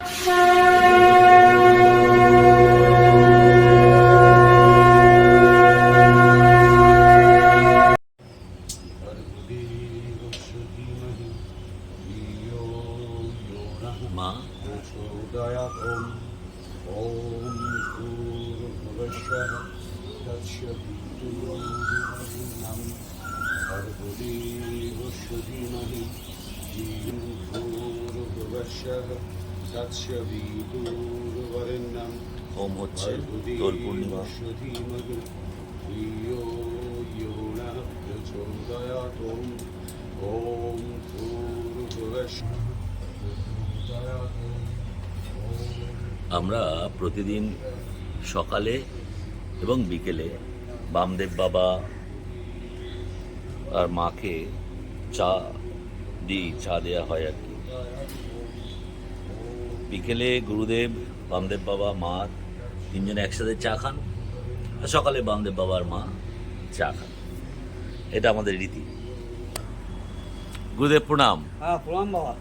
মা হোম হচ্ছে দোল পূর্ণিমা আমরা প্রতিদিন সকালে এবং বিকেলে বামদেব বাবা আর মাকে চা দিই চা দেওয়া হয় আর কি। বিকেলে গুরুদেব বামদেব বাবা মা তিনজনে একসাথে চা খান। আর সকালে বামদেব বাবার মা চা খান। এটা আমাদের রীতি। গুরুদেব প্রণাম। হ্যাঁ প্রণাম বাবা।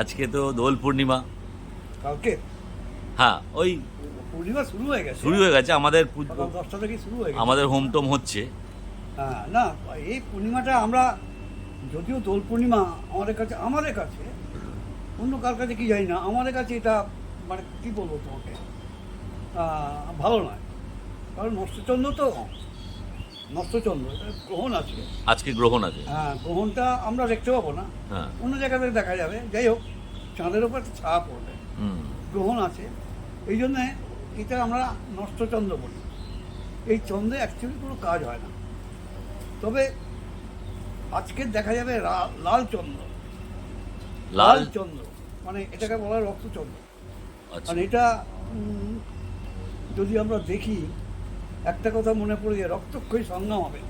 আজকে তো দোল পূর্ণিমা। কালকে? হ্যাঁ ওই পূর্ণিমা শুরু হয়ে গেছে। শুরু হয়ে গেছে। আমাদের দশটা থেকে শুরু হয়ে গেছে। আমাদের হোম টোম হচ্ছে। হ্যাঁ না এই পূর্ণিমাটা আমরা যদিও দোল পূর্ণিমা আমাদের কাছে আমাদের কাছে অন্য কার কাছে কি জানি না আমাদের কাছে এটা মানে কি বলব তোমাকে? ভালো নয়। কারণ নষ্টচন্দ্র তো নষ্টচন্দ্র গ্রহণ আছে। আজকে গ্রহণ আছে। হ্যাঁ গ্রহণটা আমরা দেখতে পাবো না। হ্যাঁ। অন্য জায়গাতে দেখা যাবে। যাই হোক চাঁদের উপর একটা ছায়া পড়বে। গ্রহণ আছে। এই জন্যে এটা আমরা নষ্টচন্দ্র বলি। এই চন্দ্রে অ্যাকচুয়ালি কোনো কাজ হয় না। তবে আজকে দেখা যাবে লাল চন্দ্র। লাল চন্দ্র। মানে এটাকে বলা হয় রক্তচন্দ্র আচ্ছা। মানে এটা যদি আমরা দেখি একটা কথা মনে পড়ে যায় রক্তক্ষয়ী সংগ্রাম হবে।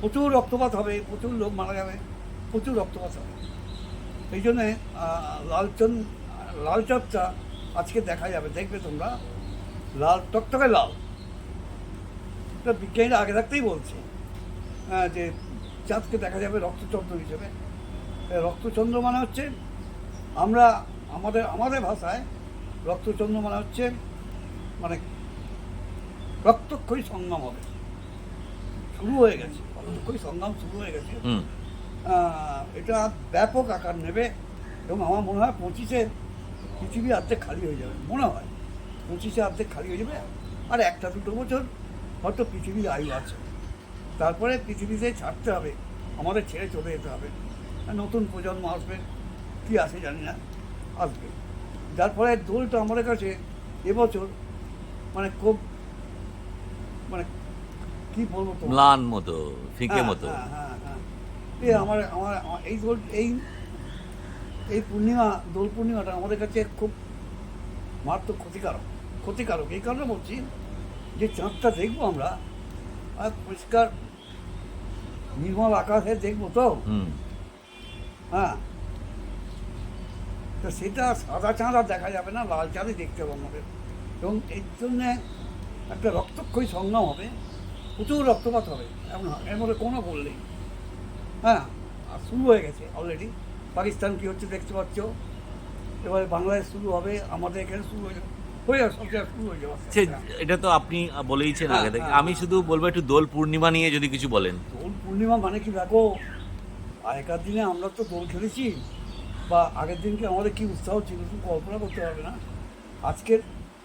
প্রচুর রক্তপাত হবে প্রচুর লোক মারা যাবে প্রচুর রক্তপাত হবে। এই জন্যে আহ, লালচন লাল চাঁদটা আজকে দেখা যাবে। দেখবে তোমরা লাল টকটকে লাল। এটা বিজ্ঞানীরা আগে থাকতেই বলছে যে চাঁদকে দেখা যাবে রক্তচন্দ্র হিসেবে। রক্তচন্দ্র মানে হচ্ছে আমরা আমাদের আমাদের ভাষায় রক্তচন্দ্র মানে হচ্ছে মানে রক্তক্ষয়ী সংগ্রাম হবে। শুরু হয়ে গেছে। রক্তক্ষয়ী সংগ্রাম শুরু হয়ে গেছে। এটা ব্যাপক আকার নেবে এবং আমার মনে হয় পঁচিশে পৃথিবী অর্ধেক খালি হয়ে যাবে মনে হয়। পঁচিশে অর্ধেক খালি হয়ে যাবে আর একটা দুটো বছর হয়তো পৃথিবীর আয়ু আছে। তারপরে পৃথিবীতে ছাড়তে হবে আমাদের ছেড়ে চলে যেতে হবে। নতুন প্রজন্ম আসবে কী আছে জানি না আসবে। যার ফলে দোলটা আমাদের কাছে এবছর মানে খুব মানে কি বলব তো ম্লান মতো ফিকে হ্যাঁ, মতো। হ্যাঁ, হ্যাঁ। এই আমার আমার এই দোল এই এই পূর্ণিমা দোল পূর্ণিমাটা আমাদের কাছে খুব মারাত্মক ক্ষতিকারক ক্ষতিকারক। এই কারণে বলছি যে চাঁদটা দেখব আমরা আর পরিষ্কার নির্মল আকাশে দেখব তো? হুম। হ্যাঁ। তো সেটা সাদা চাঁদা আর দেখা যাবে না লাল চাঁদই দেখতে হবে আমাদের। এবং এর জন্যে একটা রক্তক্ষয়ী সংগ্রাম হবে প্রচুর রক্তপাত হবে। এমন এর মধ্যে কোনো ভুল নেই। হ্যাঁ আর শুরু হয়ে গেছে অলরেডি পাকিস্তান কী হচ্ছে দেখতে পাচ্ছ? এবারে বাংলাদেশ শুরু হবে আমাদের এখানে শুরু হয়ে যাবে। হয়ে হয়ে এটা তো আপনি বলেইছেন আগে থেকে। হ্যাঁ, আমি শুধু বলব একটু দোল পূর্ণিমা নিয়ে যদি কিছু বলেন। দোল পূর্ণিমা মানে কি দেখো আগেকার দিনে আমরা তো দোল খেলেছি। বা আগের দিনকে আমাদের কি উৎসাহ ছিল? তুমি কল্পনা করতে পারবে না। আজকের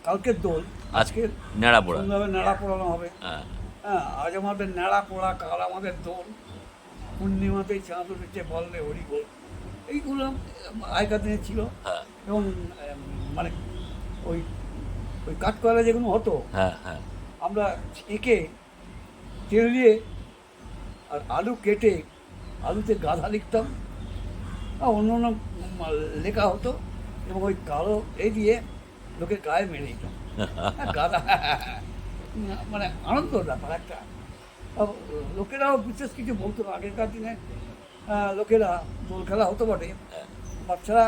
কালকের দোল আজকে আজকে নেড়া পোড়া। নেড়া পোড়ানো হবে। হ্যাঁ। হ্যাঁ আজ আমাদের নেড়া পোড়া কাল আমাদের দোল। পূর্ণিমাতে চাঁদ উঠেছে বললে হরি বল। এইগুলো আগেকার দিনে ছিল। হ্যাঁ। এবং মানে ওই ওই কাঠকয়লা যেগুলো হতো হ্যাঁ হ্যাঁ। আমরা এঁকে তেল দিয়ে আর আলু কেটে আলুতে গাধা লিখতাম। অন্য অন্য লেখা হতো এবং ওই কালো এ দিয়ে লোকের গায়ে মেরে দিতাম হ্যাঁ, মানে আনন্দর ব্যাপার একটা। লোকেরাও বিশেষ কিছু বলতো না। আগেকার দিনে লোকেরা দোল খেলা হতো বটে। বাচ্চারা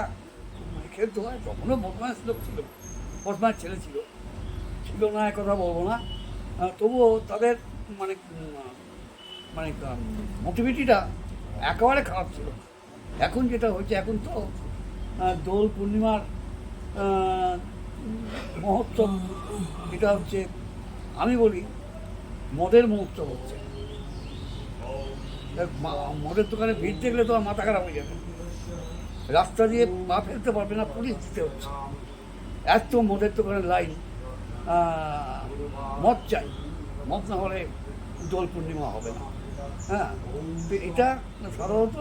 মানে খেলতো আর তখনও বদমাস লোক ছিল। বদমাস ছেলে ছিল। ছিল না কথা বলব না। তবুও তাদের মানে মানে মোটিভিটিটা একেবারে খারাপ ছিল। এখন যেটা হচ্ছে, এখন তো দোল পূর্ণিমার মহোৎসব, এটা হচ্ছে, আমি বলি, মদের মহোৎসব হচ্ছে। মদের দোকানে ভিড় দেখলে তো মাথা খারাপ হয়ে যাবে। রাস্তা দিয়ে পা ফেলতে পারবে না, পুলিশ দিতে হচ্ছে। এত মদের দোকানের লাইন মদ চাই। মদ না হলে দোল পূর্ণিমা হবে না। হ্যাঁ এটা সাধারণত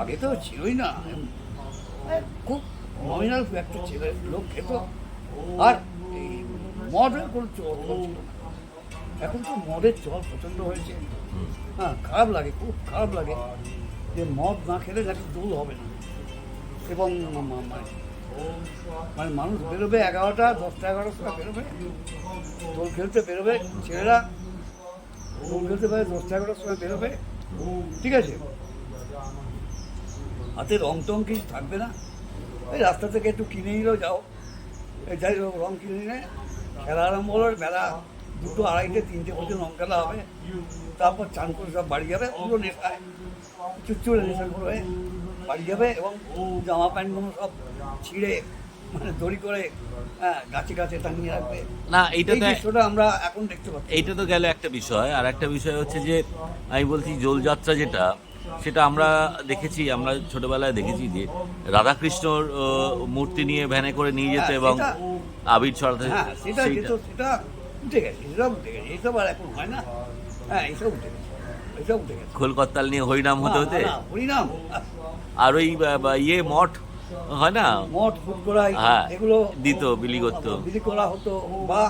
আগে তো ছিলই না। খুব নমিনাল একটা ছেলে লোক খেত। আর এই মদের কোনো চল ছিল না। এখন তো মদের চল প্রচণ্ড হয়েছে। হ্যাঁ খারাপ লাগে খুব খারাপ লাগে যে মদ না খেলে নাকি দোল হবে না। এবং মানে মানে মানুষ বেরোবে এগারোটা দশটা এগারোটার সময় বেরোবে। দোল খেলতে বেরোবে ছেলেরা। দোল খেলতে পারে দশটা এগারোটার সময় বেরোবে। ঠিক আছে? হাতে রং টং কিছু থাকবে না। এই রাস্তা থেকে একটু কিনে নিলেও যাও। যাই হোক রং কিনে নিলে। খেলা আরম্ভ হলো বেলা দুটো আড়াইটে তিনটে পর্যন্ত রং খেলা হবে। তারপর চান করে সব বাড়ি যাবে পুরো নেশায়। চুচুড়ে নেশা করে বাড়ি যাবে এবং জামা প্যান্টগুলো সব ছিঁড়ে মানে দড়ি করে হ্যাঁ গাছে গাছে টাঙিয়ে রাখবে। না এইটা এই তো দৃশ্যটা আমরা এখন দেখতে পাচ্ছি। এইটা তো গেল একটা বিষয়। আর একটা বিষয় হচ্ছে যে আমি বলছি দোলযাত্রা যেটা সেটা আমরা দেখেছি আমরা ছোটবেলায় দেখেছি যে রাধাকৃষ্ণর মূর্তি নিয়ে ভ্যানে করে নিয়ে যেতে হ্যাঁ, এবং আবির ছড়াতে হ্যাঁ সেটা সেটা উঠে গেছে এসব উঠে গেছে এইসব আর এখন হয় না। হ্যাঁ এইসব উঠে গেছে এইসব উঠে গেছে। খোলকত্তাল নিয়ে হরিনাম হতে হতে? হরিনাম। আর ওই ইয়ে মঠ হয় না? মঠ হ্যাঁ, এগুলো দিত, বিলি করতো। বিলি করা হতো বা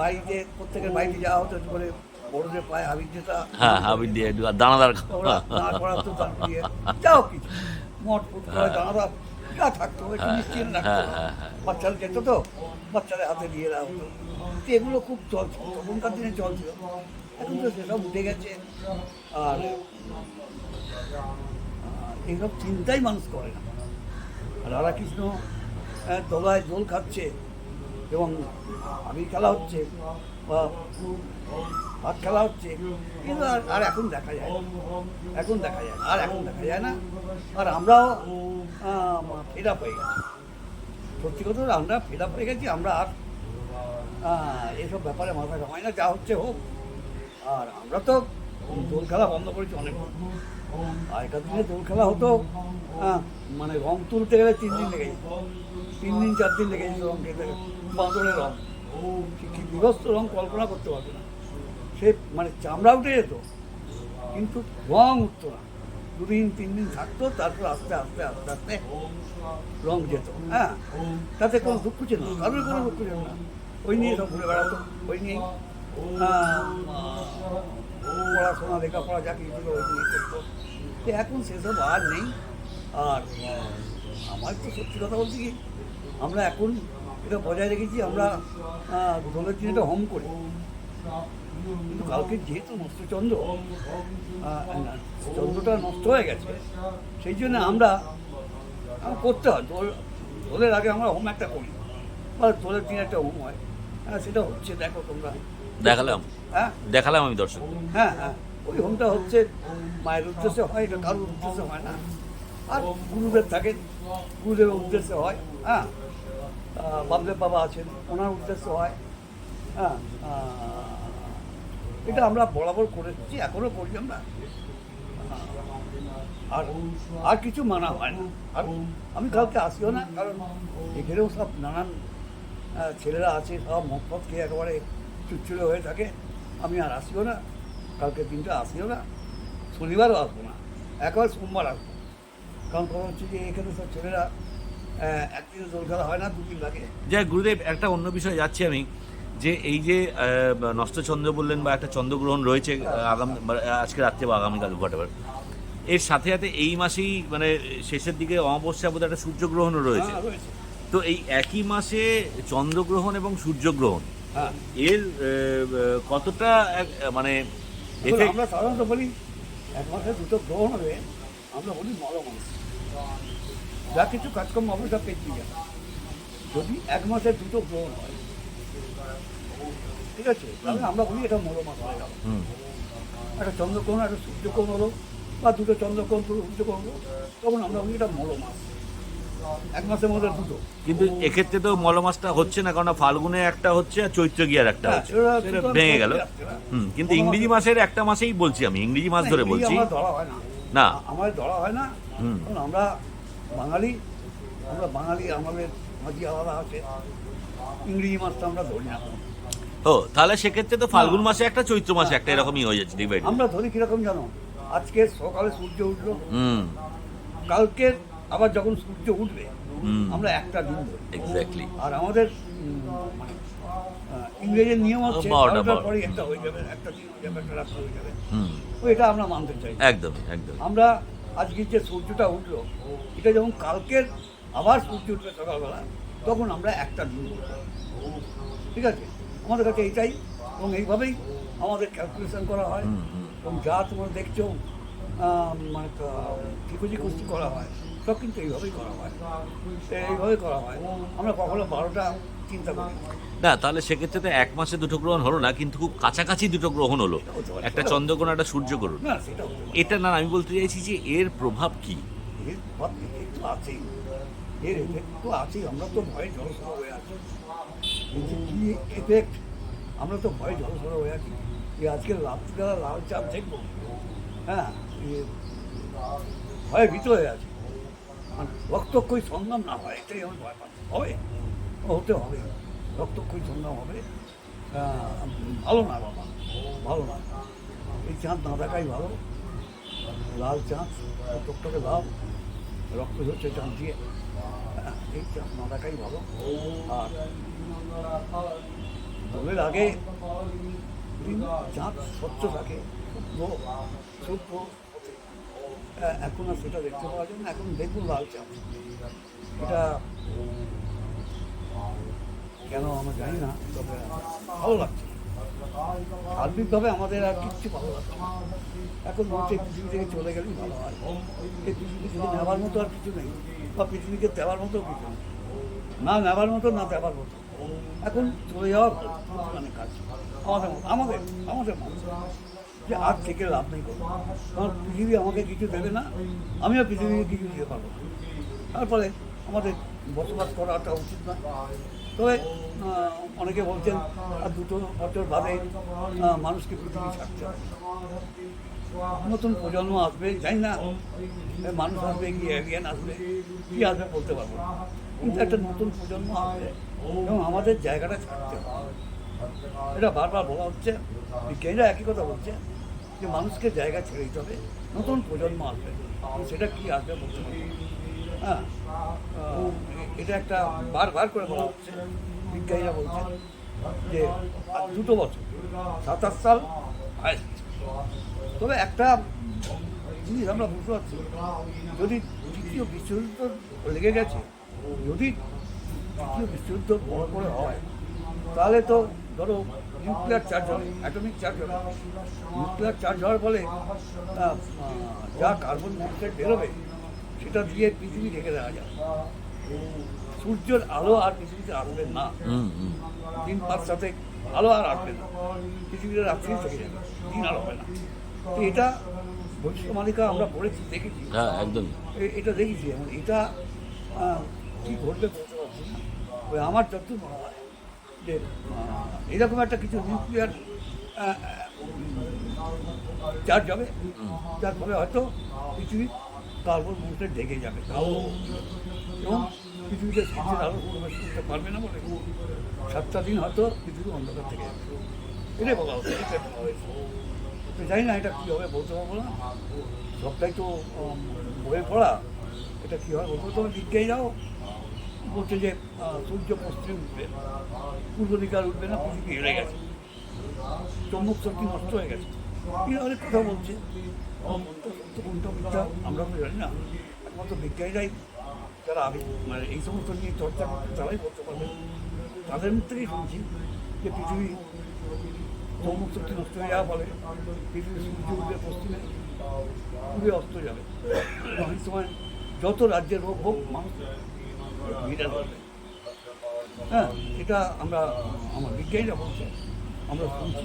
বাড়িতে প্রত্যেকের বাড়িতে যাওয়া হতো করে বড়দের পায়ে হাবির যেটা হ্যাঁ আবির দিয়ে দানাদার করাতো যাও কিছু। মঠ ফুট করে দাঁড়াবা যা থাকতো একটু হ্যাঁ, মিষ্টি এনে হ্যাঁ, রাখতো। হ্যাঁ, হ্যাঁ। বাচ্চারা যেত তো বাচ্চাদের হাতে দিয়ে দেওয়া হতো। তো এগুলো খুব চলছিল তখনকার দিনে চলছিল এখন তো সেসব উঠে গেছে। আর এইসব চিন্তাই মানুষ করে না। রাধাকৃষ্ণ দোলায় দোল খাচ্ছে। এবং আমি খেলা হচ্ছে, বা খেলা হচ্ছে, কিন্তু আর এখন দেখা যায়। এখন দেখা যায়। আর এখন দেখা যায় না আর আমরাও ফেড আপ হয়ে গেছি সত্যি কথা আমরা ফেড আপ হয়ে গেছি, আমরা আর এসব ব্যাপারে মাথা ঘামাই না, যা হচ্ছে হোক আর আমরা তো দোল খেলা বন্ধ করেছি অনেক আগেকার দিনে দোল খেলা হতো আহ, মানে রং তুলতে গেলে তিন দিন লেগে যেত। তিন দিন চার দিন লেগে যেত রং খেতে বাঁদরের রং। কি বিভস্ত রং কল্পনা করতে পারবে না। সে মানে চামড়া উঠে যেত কিন্তু রং উঠতো না। দুদিন তিন দিন থাকতো তারপর আস্তে আস্তে আস্তে আস্তে রং যেত হ্যাঁ। তাতে কোনো দুঃখ ছিল না কারোর কোনো দুঃখ ছিল না। ওই নিয়ে সব ঘুরে বেড়াতো ওই নিয়েই। আহ, পড়াশোনা, লেখাপড়া যা কিছু ছিল ওই নিয়ে করতো। তো এখন সেসব আর নেই। আর আমার তো সত্যি কথা বলছি কি, আমরা এখন এটা বজায় রেখেছি, আমরা দোলের দিন এটা হোম করি। কিন্তু কালকে যেহেতু নষ্ট চন্দ্র চন্দ্রটা নষ্ট হয়ে গেছে, সেই জন্য আমরা করতে হয়। দোল, দোলের আগে আমরা হোম একটা করি। বা দোলের দিন একটা হোম হয়। হ্যাঁ সেটা হচ্ছে, দেখো তোমরা। দেখালাম। হ্যাঁ। দেখালাম আমি দর্শক। হ্যাঁ হ্যাঁ। ওই হোমটা হচ্ছে মায়ের উদ্দেশ্যে হয় এটা কারোর উদ্দেশ্যে হয় না। আর গুরুদেব থাকেন গুরুদেবের উদ্দেশ্যে হয় হ্যাঁ। বামদেব বাবা আছেন ওনার উদ্দেশ্য হয় হ্যাঁ। এটা আমরা বরাবর করেছি এখনও করি আমরা। আর আর কিছু মানা হয় না। আর আমি কালকে আসিও না কারণ এখানেও সব নানান ছেলেরা আছে সব মফত খেয়ে একেবারে চুচ্চুড়ে হয়ে থাকে আমি আর আসিও না কালকে দিনটা আসিও না শনিবারও আসব না একবার সোমবার আসব। কারণ কথা হচ্ছে যে এখানে সব ছেলেরা একদিনে দোল খেলা হয় না দুদিন লাগে। যাই গুরুদেব একটা অন্য বিষয়ে যাচ্ছি আমি যে এই যে নষ্ট চন্দ্র বললেন বা একটা চন্দ্রগ্রহণ রয়েছে আগামী আজকে রাত্রে বা আগামীকাল হোয়াট এর সাথে সাথে এই মাসেই মানে শেষের দিকে অমাবস্যা বোধ একটা সূর্যগ্রহণও রয়েছে। হ্যাঁ, তো এই একই মাসে চন্দ্রগ্রহণ এবং সূর্যগ্রহণ এর আহ, আহ, কতটা মানে আমরা সাধারণত বলি এক মাসে দুটো গ্রহণ হবে আমরা বলি মল মাস। যা কিছু কাজকর্ম হবে সব পেছিয়ে যাবে যদি এক মাসে দুটো গ্রহণ হয় ঠিক আছে? তাহলে আমরা বলি এটা মল মাস হয়ে গেল। একটা চন্দ্রগ্রহণ একটা সূর্যগ্রহণ হলো বা দুটো চন্দ্রগ্রহণ দুটো সূর্যগ্রহণ হলো তখন আমরা বলি এটা মল মাস। এক মাসের মধ্যে দুটো কিন্তু এক্ষেত্রে তো মলমাসটা হচ্ছে না কারণ ফাল্গুনে একটা হচ্ছে আর চৈত্র গিয়ার একটা হ্যাঁ, হচ্ছে। ভেঙে গেল। হুম কিন্তু ইংরেজি মাসের একটা মাসেই বলছি আমি ইংরেজি মাস ধরে বলছি। ধরা হয় না। না। আমাদের ধরা হয় না। হুম। কারণ আমরা বাঙালি আমরা বাঙালি আমাদের মাঝি আলাদা আছে। ইংরেজি মাসটা আমরা ধরি না। ও তাহলে সেক্ষেত্রে তো ফাল্গুন মাসে একটা চৈত্র মাসে একটা এরকমই হয়ে যাচ্ছে ডিভাইড আমরা ধরি কীরকম জানো? আজকে সকালে সূর্য উঠল। হুম। কালকে আবার যখন সূর্য উঠবে আমরা একটা দিন এক্স্যাক্টলি আর আমাদের উম, ইংরেজের নিয়ম হচ্ছে। পরে একটা হয়ে যাবে একটা দিন হয়ে যাবে একটা হয়ে যাবে। তো এটা আমরা মানতে চাই। একদম একদম আমরা আজকে যে সূর্যটা উঠল এটা যখন কালকের আবার সূর্য উঠবে সকালবেলা তখন আমরা একটা দিন ঠিক আছে? আমাদের কাছে এইটাই এবং এইভাবেই আমাদের ক্যালকুলেশন করা হয়। এবং যা তোমরা দেখছ মানে ঠিকুজি কুস্তি করা হয় সব কিন্তু এইভাবেই করা হয় এইভাবেই করা হয় আমরা কখনো বারোটা চিন্তা করি না। তাহলে সেক্ষেত্রে তো এক মাসে দুটো গ্রহণ হলো না কিন্তু খুব কাছাকাছি দুটো গ্রহণ হলো। একটা চন্দ্রগ্রহণ একটা সূর্যগ্রহণ না সেটা এটা না আমি বলতে চাইছি যে এর প্রভাব কি? এর ভাব একটু আছেই। এর এফেক্ট তো আছেই আমরা তো ভয়ে জলসর হয়ে আছি। কি এফেক্ট আমরা তো ভয়ে জলসর হয়ে আছি। এই আজকে রাত্রিবেলা লাল চাপ দেখব। হ্যাঁ ভয়ে ভীত হয়ে আছে। রক্তক্ষয়ী সংগ্রাম না হয় এটাই আমার ভয় পাচ্ছি। হবে? হতে হবে। রক্তক্ষয়ী সংগ্রাম হবে? ভালো না বাবা ভালো না। এই চাঁদ না দেখাই ভালো। লাল চাঁদ টকটকে লাল। রক্ত ঝরছে চাঁদ দিয়ে। এই চাঁদ না দেখাই ভালো। আর দোলের আগে চাঁদ স্বচ্ছ থাকে হ্যাঁ, এখন আর সেটা দেখতে পাওয়া যায় না। এখন দেখুন লাল চাঁদ এটা কেন আমরা জানি না, তবে ভালো লাগছে। সার্বিকভাবে আমাদের আর কিচ্ছু ভালো লাগছে এখন হচ্ছে পৃথিবী থেকে চলে গেলেই ভালো হয়। এই পৃথিবী থেকে নেওয়ার মতো আর কিছু নেই, বা পৃথিবীকে দেওয়ার মতো কিছু নেই, না নেওয়ার মতো, না দেওয়ার মতো। এখন চলে যাওয়া ভালো মানে কাজ আমাদের আমাদের আমাদের মতো। যে আর থেকে লাভ নেই করব কারণ পৃথিবী আমাকে কিছু দেবে না আমিও পৃথিবীকে কিছু দিতে পারব তারপরে আমাদের বসবাস করাটা উচিত না তবে অনেকে বলছেন, আর দুটো বছর বাদে মানুষকে পৃথিবী হবে। নতুন প্রজন্ম আসবে, জানি না মানুষ আসবে কি এলিয়ান আসবে, কি আসবে বলতে পারব। কিন্তু একটা নতুন প্রজন্ম আসবে, এবং আমাদের জায়গাটা ছাড়তে হবে। এটা বারবার বলা হচ্ছে, বিজ্ঞানীরা একই কথা বলছে যে মানুষকে জায়গা ছেড়ে দিতে হবে, নতুন প্রজন্ম আসবে। সেটা কি আসবে বলতে হ্যাঁ এটা একটা বারবার করে বলা হচ্ছে। বিজ্ঞানীরা বলছেন যে দুটো বছর, সাতাশ সাল তবে একটা জিনিস আমরা বুঝতে পারছি, যদি দ্বিতীয় বিশ্বযুদ্ধ লেগে গেছে, যদি দ্বিতীয় বিশ্বযুদ্ধ বড় করে হয়, তাহলে তো ধরো নিউক্লিয়ার চার্জ হবে অ্যাটমিক চার্জ হবে। নিউক্লিয়ার চার্জ হওয়ার ফলে যা কার্বন মনোক্সাইড বেরোবে সেটা দিয়ে পৃথিবী ঢেকে দেওয়া যায়। সূর্যের আলো আর পৃথিবীতে আসবে না। দিন পাঁচ সাথে আলো আর আসবে না। পৃথিবীতে রাত্রি থেকে যাবে দিন আর হবে না। তো এটা ভবিষ্যমালিকা আমরা পড়েছি দেখেছি। হ্যাঁ একদমই। এ- এটা দেখেছি। এবং এটা কি ঘটবে ওই আমার যতদূর মনে হয় যে এরকম একটা কিছু নিউক্লিয়ার চার্জ হবে। যার ফলে হয়তো পৃথিবী কার্বন মন্ত্রে ঢেকে যাবে। তাও এবং পৃথিবীতে সূর্যের আলো প্রবেশ করতে পারবে না বলে সাতটা দিন হয়তো পৃথিবী অন্ধকার থেকে যাবে। এটাই বলা হচ্ছে এটাই বলা হয়েছে। তো জানি না এটা কী হবে বলতে পারব না। সবটাই তো বইয়ে পড়া। এটা কী হয় বলতে তবে বিজ্ঞানীরাও বলছে যে সূর্য পশ্চিমে উঠবে, পূর্ব দিকে আর উঠবে না পৃথিবী হেরে গেছে। চম্বক শক্তি নষ্ট হয়ে গেছে। এই অনেক কথা বলছে। কোনটা আমরা তো জানি না। একমাত্র বিজ্ঞানীরাই যারা আমি মানে এই সমস্ত নিয়ে চর্চা তারাই বলতে পারবে তাদের থেকেই শুনছি যে পৃথিবী চৌমুখ শক্তি নষ্ট হয়ে যাওয়া ফলে পৃথিবী সূর্য উঠবে পশ্চিমে পূর্বে অস্ত যাবে। এই সময় যত রাজ্যের রোগ হোক, মানুষ হ্যাঁ এটা আমরা আমার বিজ্ঞানীরা বলছে আমরা শুনছি।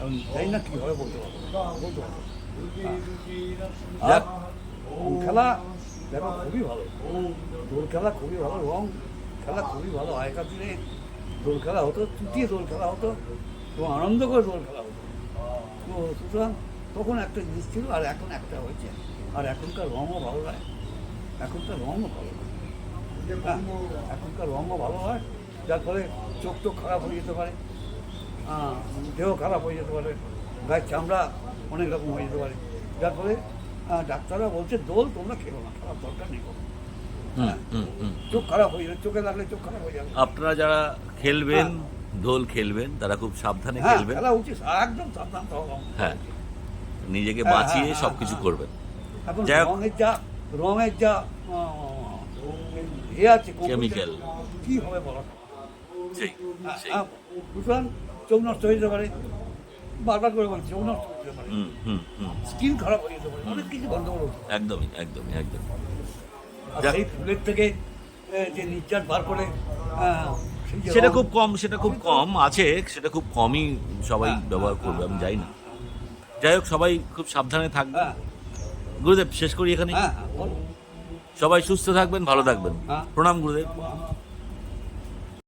এবং জানি না কীভাবে বলতে পারব। বলতে পারব। হ্যাঁ। আর খেলা দেখো খুবই ভালো। দোল খেলা খুবই ভালো রং খেলা খুবই ভালো। আগেকার দিনে দোল খেলা হতো চুটিয়ে দোল খেলা হতো এবং আনন্দ করে দোল খেলা হতো। তো সুতরাং তখন একটা জিনিস ছিল আর এখন একটা হয়েছে। আর এখনকার রঙও ভালো লাগে এখনকার রঙও ভালো হ্যাঁ, এখনকার রঙও ভালো হয় যার ফলে চোখ টোক খারাপ হয়ে যেতে পারে। দেহ খারাপ হয়ে যেতে পারে গায়ের চামড়া অনেক রকম হয়ে যেতে পারে। যার ফলে আহ, ডাক্তাররা বলছে দোল তোমরা খেলো না খারাপ দরকার নেই কোনো। চোখ খারাপ হয়ে যাবে চোখে লাগলে চোখ খারাপ হয়ে যাবে। আপনারা যারা খেলবেন দোল খেলবেন তারা খুব সাবধানে হ্যাঁ খেলবেন। খেলা উচিত একদম সাবধান হ্যাঁ নিজেকে হ্যাঁ, বাঁচিয়ে হ্যাঁ, সবকিছু হ্যাঁ। করবেন। এখন যাই রঙের যা রঙের যা এ আছে Chemical. কি হবে বলো? হ্যাঁ, সুতরাং চোখ নষ্ট হয়ে যেতে পারে। বারবার করে বলছি চোখ নষ্ট হয়ে যেতে পারে। হুম হুম হুম। স্কিন খারাপ হয়ে যেতে পারে। অনেক কিছু গন্ডগোল একদমই একদমই একদমই। সেই ফুলের থেকে যে নির্যাস বার করে সেটা খুব কম সেটা খুব কম আছে সেটা খুব কমই সবাই হ্যাঁ, ব্যবহার করবে আমি যাই না। যাই হোক সবাই খুব সাবধানে থাকবে। হ্যাঁ। গুরুদেব শেষ করি এখানে। হ্যাঁ হ্যাঁ। সবাই সুস্থ থাকবেন ভালো থাকবেন হ্যাঁ। প্রণাম গুরুদেব